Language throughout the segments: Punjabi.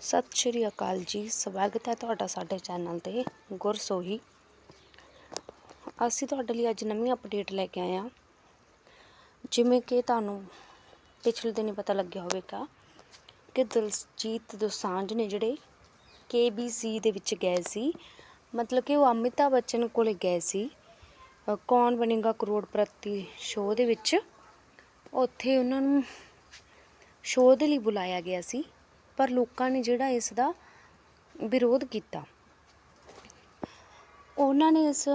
ਸਤਿ ਸ਼੍ਰੀ ਅਕਾਲ ਜੀ ਸਵਾਗਤ ਹੈ ਤੁਹਾਡਾ ਸਾਡੇ ਚੈਨਲ ਤੇ ਗੁਰਸੋਹੀ। ਅਸੀਂ ਤੁਹਾਡੇ ਲਈ ਅੱਜ ਨਵੀਂ ਅਪਡੇਟ ਲੈ ਕੇ ਆਏ ਹਾਂ। ਜਿਵੇਂ ਕਿ ਤੁਹਾਨੂੰ ਪਿਛਲੇ ਦਿਨੀ ਪਤਾ ਲੱਗਿਆ ਹੋਵੇਗਾ ਕਿ ਦਿਲਜੀਤ ਦੋਸਾਂਝ ਨੇ ਜਿਹੜੇ KBC ਦੇ ਵਿੱਚ ਗਏ ਸੀ ਮਤਲਬ ਕਿ ਉਹ ਅਮਿਤਾਭ ਬੱਚਨ ਕੋਲੇ ਗਏ ਸੀ ਅ, ਕੌਣ ਬਣੇਗਾ ਕਰੋੜਪਤੀ ਸ਼ੋਅ ਦੇ ਵਿੱਚ ਉੱਥੇ ਉਹਨਾਂ ਨੂੰ ਸ਼ੋਅ ਦੇ ਲਈ ਬੁਲਾਇਆ ਗਿਆ ਸੀ। ਪਰ ਲੋਕਾਂ ਨੇ ਜਿਹੜਾ ਇਸ ਦਾ ਵਿਰੋਧ ਕੀਤਾ। ਉਹਨਾਂ ਨੇ ਇਸ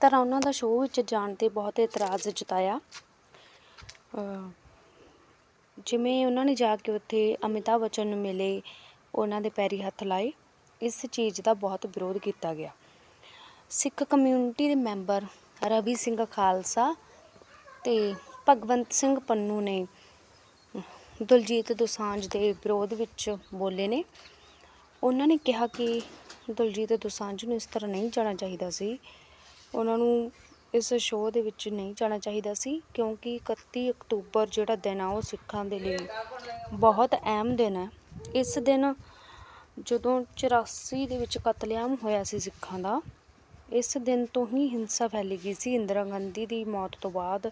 ਤਰ੍ਹਾਂ ਉਹਨਾਂ ਦਾ ਸ਼ੋਅ ਵਿੱਚ ਜਾਣ ਤੇ ਬਹੁਤ ਇਤਰਾਜ਼ ਜਤਾਇਆ। ਜਿਵੇਂ ਉਹਨਾਂ ਨੇ ਜਾ ਕੇ ਉੱਥੇ ਅਮਿਤਾਭ ਬੱਚਨ ਨੂੰ ਮਿਲੇ, ਉਹਨਾਂ ਦੇ ਪੈਰੀ ਹੱਥ ਲਾਏ, ਇਸ ਚੀਜ਼ ਦਾ ਬਹੁਤ ਵਿਰੋਧ ਕੀਤਾ ਗਿਆ। ਸਿੱਖ ਕਮਿਊਨਿਟੀ ਦੇ ਮੈਂਬਰ ਰਵੀ ਸਿੰਘ ਖਾਲਸਾ ਤੇ ਭਗਵੰਤ ਸਿੰਘ ਪੰਨੂ ਨੇ ਦਲਜੀਤ ਦੋਸਾਂਝ ਦੇ ਵਿਰੋਧ ਵਿੱਚ ਬੋਲੇ ਨੇ। ਉਹਨਾਂ ਨੇ ਕਿਹਾ ਕਿ ਦਲਜੀਤ ਦੋਸਾਂਝ ਨੂੰ ਇਸ ਤਰ੍ਹਾਂ ਨਹੀਂ ਜਾਣਾ ਚਾਹੀਦਾ ਸੀ। ਉਹਨਾਂ ਨੂੰ ਇਸ ਸ਼ੋਅ ਦੇ ਵਿੱਚ ਨਹੀਂ ਜਾਣਾ ਚਾਹੀਦਾ ਸੀ ਕਿਉਂਕਿ 31 ਅਕਤੂਬਰ ਜਿਹੜਾ ਦਿਨ ਆ, ਉਹ ਸਿੱਖਾਂ ਦੇ ਲਈ ਬਹੁਤ ਅਹਿਮ ਦਿਨ ਹੈ। ਇਸ ਦਿਨ ਜਦੋਂ 84 ਦੇ ਵਿੱਚ ਕਤਲੇਆਮ ਹੋਇਆ ਸੀ ਸਿੱਖਾਂ ਦਾ, ਇਸ ਦਿਨ ਤੋਂ ਹੀ ਹਿੰਸਾ ਫੈਲੀ ਗਈ ਸੀ। ਇੰਦਰਾ ਗਾਂਧੀ ਦੀ ਮੌਤ ਤੋਂ ਬਾਅਦ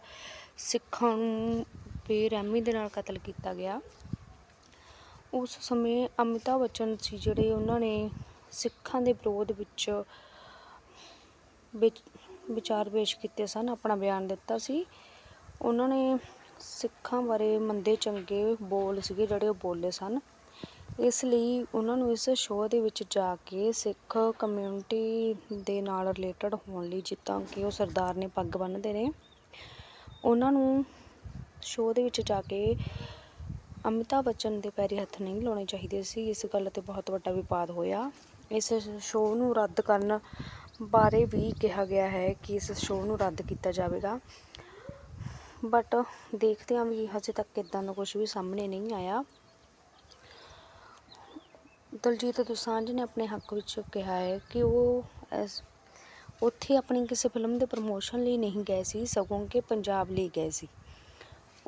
ਸਿੱਖਾਂ ਨੂੰ ਬੇਰਹਿਮੀ ਦੇ ਨਾਲ ਕਤਲ ਕੀਤਾ ਗਿਆ। ਉਸ ਸਮੇਂ ਅਮਿਤਾਭ ਬੱਚਨ ਸੀ ਜਿਹੜੇ ਉਹਨਾਂ ਨੇ ਸਿੱਖਾਂ ਦੇ ਵਿਰੋਧ ਵਿੱਚ ਵਿਚ- ਵਿਚਾਰ ਪੇਸ਼ ਕੀਤੇ ਸਨ, ਆਪਣਾ ਬਿਆਨ ਦਿੱਤਾ ਸੀ। ਉਹਨਾਂ ਨੇ ਸਿੱਖਾਂ ਬਾਰੇ ਮੰਦੇ ਚੰਗੇ ਬੋਲ ਸੀਗੇ ਜਿਹੜੇ ਉਹ ਬੋਲੇ ਸਨ। ਇਸ ਲਈ ਉਹਨਾਂ ਨੂੰ ਇਸ ਸ਼ੋਅ ਦੇ ਵਿੱਚ ਜਾ ਕੇ ਸਿੱਖ ਕਮਿਊਨਿਟੀ ਦੇ ਨਾਲ ਰਿਲੇਟਡ ਹੋਣ ਲਈ ਜਿੱਦਾਂ ਕਿ ਉਹ ਸਰਦਾਰ ਨੇ ਪੱਗ ਬੰਨ੍ਹਦੇ ਨੇ। ਉਹਨਾਂ ਨੂੰ ਸ਼ੋਅ ਦੇ ਵਿੱਚ ਜਾ ਕੇ ਅਮਿਤਾਭ ਬੱਚਨ ਦੇ ਪੈਰੀ ਹੱਥ ਨਹੀਂ ਲਾਉਣੇ ਚਾਹੀਦੇ ਸੀ, ਇਸ ਗੱਲ ਤੇ ਬਹੁਤ ਵੱਡਾ ਵਿਵਾਦ ਹੋਇਆ। ਇਸ ਸ਼ੋਅ ਨੂੰ ਰੱਦ ਕਰਨ ਬਾਰੇ ਵੀ ਕਿਹਾ ਗਿਆ ਹੈ ਕਿ ਇਸ ਸ਼ੋਅ ਨੂੰ ਰੱਦ ਕੀਤਾ ਜਾਵੇਗਾ। ਬਟ ਦੇਖਦੇ ਹਾਂ ਵੀ ਹਜੇ ਤੱਕ ਇਦਾਂ ਦਾ ਕੁਝ ਵੀ ਸਾਹਮਣੇ ਨਹੀਂ ਆਇਆ। ਦਲਜੀਤ ਦੋਸਾਂਝ ਨੇ ਆਪਣੇ ਹੱਕ ਵਿੱਚ ਕਿਹਾ ਹੈ ਕਿ ਉਹ ਇਸ, ਉੱਥੇ ਆਪਣੀ ਕਿਸੇ ਫਿਲਮ ਦੇ ਪ੍ਰਮੋਸ਼ਨ ਲਈ ਨਹੀਂ ਗਏ ਸੀ, ਸਗੋਂ ਕਿ ਪੰਜਾਬ ਲਈ ਗਏ ਸੀ।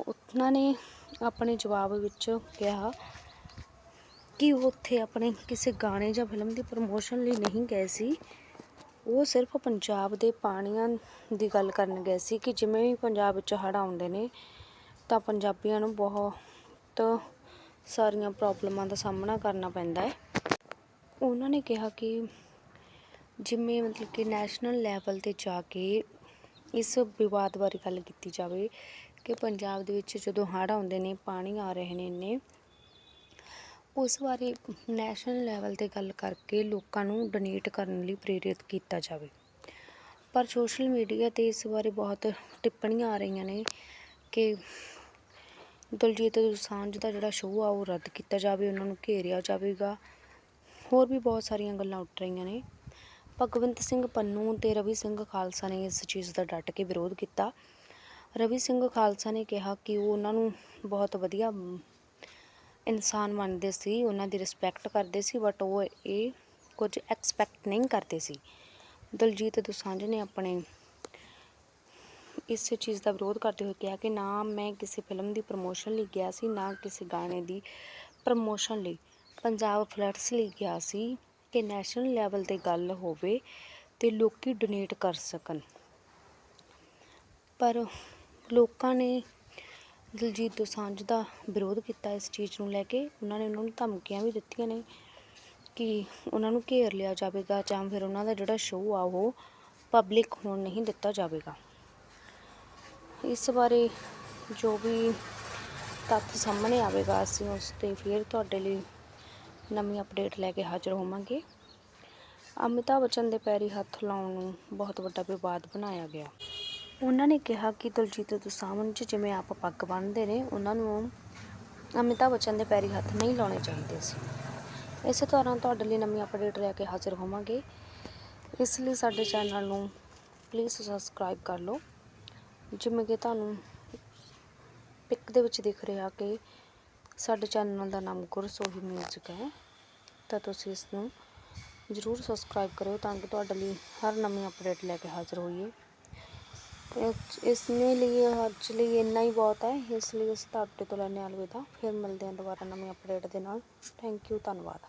ਉਹਨਾਂ ਨੇ ਆਪਣੇ ਜਵਾਬ ਵਿੱਚ ਕਿਹਾ ਕਿ ਉਹ ਉੱਥੇ ਆਪਣੇ ਕਿਸੇ ਗਾਣੇ ਜਾਂ ਫਿਲਮ ਦੀ ਪ੍ਰਮੋਸ਼ਨ ਲਈ ਨਹੀਂ ਗਏ ਸੀ। ਉਹ ਸਿਰਫ ਪੰਜਾਬ ਦੇ ਪਾਣੀਆਂ ਦੀ ਗੱਲ ਕਰਨ ਗਏ ਸੀ ਕਿ ਜਿਵੇਂ ਵੀ ਪੰਜਾਬ ਵਿੱਚ ਹੜ੍ਹ ਆਉਂਦੇ ਨੇ, ਤਾਂ ਪੰਜਾਬੀਆਂ ਨੂੰ ਬਹੁਤ ਸਾਰੀਆਂ ਪ੍ਰੋਬਲਮਾਂ ਦਾ ਸਾਹਮਣਾ ਕਰਨਾ ਪੈਂਦਾ ਹੈ। ਉਹਨਾਂ ਨੇ ਕਿਹਾ ਕਿ ਜਿਵੇਂ ਮਤਲਬ ਕਿ ਨੈਸ਼ਨਲ ਲੈਵਲ ਤੇ ਜਾ ਕੇ ਇਸ ਵਿਵਾਦ ਬਾਰੇ ਗੱਲ ਕੀਤੀ ਜਾਵੇ ਕਿ ਪੰਜਾਬ ਦੇ ਵਿੱਚ ਜਦੋਂ ਹੜ੍ਹ ਆਉਂਦੇ ਨੇ, ਪਾਣੀ ਆ ਰਹੇ ਨੇ ਇੰਨੇ, ਉਸ ਬਾਰੇ ਨੈਸ਼ਨਲ ਲੈਵਲ ਤੇ ਗੱਲ ਕਰਕੇ ਲੋਕਾਂ ਨੂੰ ਡੋਨੇਟ ਕਰਨ ਲਈ ਪ੍ਰੇਰਿਤ ਕੀਤਾ ਜਾਵੇ। ਪਰ ਸੋਸ਼ਲ ਮੀਡੀਆ ਤੇ ਇਸ ਬਾਰੇ ਬਹੁਤ ਟਿੱਪਣੀਆਂ ਆ ਰਹੀਆਂ ਨੇ ਕਿ ਦਲਜੀਤ ਦੋਸਾਂਝ ਦਾ ਜਿਹੜਾ ਸ਼ੋਅ ਆ, ਉਹ ਰੱਦ ਕੀਤਾ ਜਾਵੇ, ਉਹਨਾਂ ਨੂੰ ਘੇਰਿਆ ਜਾਵੇਗਾ। ਹੋਰ ਵੀ ਬਹੁਤ ਸਾਰੀਆਂ ਗੱਲਾਂ ਉੱਠ ਰਹੀਆਂ ਨੇ। ਭਗਵੰਤ ਸਿੰਘ ਪੰਨੂ ਤੇ ਰਵੀ ਸਿੰਘ ਖਾਲਸਾ ਨੇ ਇਸ ਚੀਜ਼ ਦਾ ਡਟ ਕੇ ਵਿਰੋਧ ਕੀਤਾ। ਰਵੀ ਸਿੰਘ ਖਾਲਸਾ ਨੇ ਕਿਹਾ ਕਿ ਉਹ ਉਹਨਾਂ ਨੂੰ ਬਹੁਤ ਵਧੀਆ ਇਨਸਾਨ ਮੰਨਦੇ ਸੀ, ਉਹਨਾਂ ਦੀ ਰਿਸਪੈਕਟ ਕਰਦੇ ਸੀ ਬਟ ਉਹ ਇਹ ਕੁਝ ਐਕਸਪੈਕਟ ਨਹੀਂ ਕਰਦੇ ਸੀ। ਦਲਜੀਤ ਦੋਸਾਂਝ ਨੇ ਆਪਣੇ ਇਸ ਚੀਜ਼ ਦਾ ਵਿਰੋਧ ਕਰਦੇ ਹੋਏ ਕਿਹਾ ਕਿ ਨਾ ਮੈਂ ਕਿਸੇ ਫਿਲਮ ਦੀ ਪ੍ਰਮੋਸ਼ਨ ਲਈ ਗਿਆ ਸੀ, ਨਾ ਕਿਸੇ ਗਾਣੇ ਦੀ ਪ੍ਰਮੋਸ਼ਨ ਲਈ। ਪੰਜਾਬ ਫਲੈਟਸ ਲਈ ਗਿਆ ਸੀ ਕਿ ਨੈਸ਼ਨਲ ਲੈਵਲ ਤੇ ਗੱਲ ਹੋਵੇ ਤੇ ਲੋਕੀ ਡੋਨੇਟ ਕਰ ਸਕਣ। ਪਰ ਲੋਕਾਂ ਨੇ ਦਿਲਜੀਤ ਦੋਸਾਂਝ ਦਾ ਵਿਰੋਧ ਕੀਤਾ ਇਸ ਚੀਜ਼ ਨੂੰ ਲੈ ਕੇ। ਉਹਨਾਂ ਨੇ ਉਹਨਾਂ ਨੂੰ ਧਮਕੀਆਂ ਵੀ ਦਿੱਤੀਆਂ ਨੇ ਕਿ ਉਹਨਾਂ ਨੂੰ ਘੇਰ ਲਿਆ ਜਾਵੇਗਾ ਜਾਂ ਫਿਰ ਉਹਨਾਂ ਦਾ ਜਿਹੜਾ ਸ਼ੋਅ ਆ ਉਹ ਪਬਲਿਕ ਹੋਣ ਨਹੀਂ ਦਿੱਤਾ ਜਾਵੇਗਾ। ਇਸ ਬਾਰੇ ਜੋ ਵੀ ਤੱਥ ਸਾਹਮਣੇ ਆਵੇਗਾ, ਅਸੀਂ ਉਸ ਤੇ ਫਿਰ ਤੁਹਾਡੇ ਲਈ ਨਵੀਂ ਅਪਡੇਟ ਲੈ ਕੇ ਹਾਜ਼ਰ ਹੋਵਾਂਗੇ। ਅਮਿਤਾਭ ਬੱਚਨ ਦੇ ਪੈਰੀ ਹੱਥ ਲਾਉਣ ਨੂੰ ਬਹੁਤ ਵੱਡਾ ਵਿਵਾਦ ਬਣਾਇਆ ਗਿਆ। ਉਹਨਾਂ ਨੇ ਕਿਹਾ ਕਿ ਦਲਜੀਤ ਦੋਸਾਂਝ ਜਿਵੇਂ ਆਪ ਪੱਗ ਬੰਨ੍ਹਦੇ ਨੇ, ਉਹਨਾਂ ਨੂੰ ਅਮਿਤਾਭ ਬੱਚਨ ਦੇ ਪੈਰੀ ਹੱਥ ਨਹੀਂ ਲਾਉਣੇ ਚਾਹੀਦੇ ਸੀ। ਇਸੇ ਤਰ੍ਹਾਂ ਤੁਹਾਡੇ ਲਈ ਨਵੀਂ ਅਪਡੇਟ ਲੈ ਕੇ ਹਾਜ਼ਰ ਹੋਵਾਂਗੇ। ਇਸ ਲਈ ਸਾਡੇ ਚੈਨਲ ਨੂੰ ਪਲੀਜ਼ ਸਬਸਕ੍ਰਾਈਬ ਕਰ ਲਓ। ਜਿਵੇਂ ਕਿ ਤੁਹਾਨੂੰ ਪਿਕ ਦੇ ਵਿੱਚ ਦਿਖ ਰਿਹਾ ਕਿ ਸਾਡੇ ਚੈਨਲ ਦਾ ਨਾਮ ਗੁਰਸੋਹੀ ਮਿਊਜ਼ਿਕ ਹੈ। ਤਾਂ ਤੁਸੀਂ ਇਸ ਨੂੰ ਜ਼ਰੂਰ ਸਬਸਕ੍ਰਾਈਬ ਕਰਿਓ ਤਾਂ ਕਿ ਤੁਹਾਡੇ ਲਈ ਹਰ ਨਵੀਂ ਅਪਡੇਟ ਲੈ ਕੇ ਹਾਜ਼ਰ ਹੋਈਏ। ਇਸ- ਇਸ ਲਈ, ਅੱਜ ਲਈ ਇੰਨਾ ਹੀ ਬਹੁਤ ਹੈ। ਇਸ ਲਈ ਅਸੀਂ ਤੁਹਾਡੇ ਤੋਂ ਲੈਂਦੇ ਹਾਂ ਅਲਵਿਦਾ। ਫਿਰ ਮਿਲਦੇ ਹਾਂ ਦੁਬਾਰਾ ਨਵੀਂ ਅਪਡੇਟ ਦੇ ਨਾਲ। ਥੈਂਕ ਯੂ ਧੰਨਵਾਦ।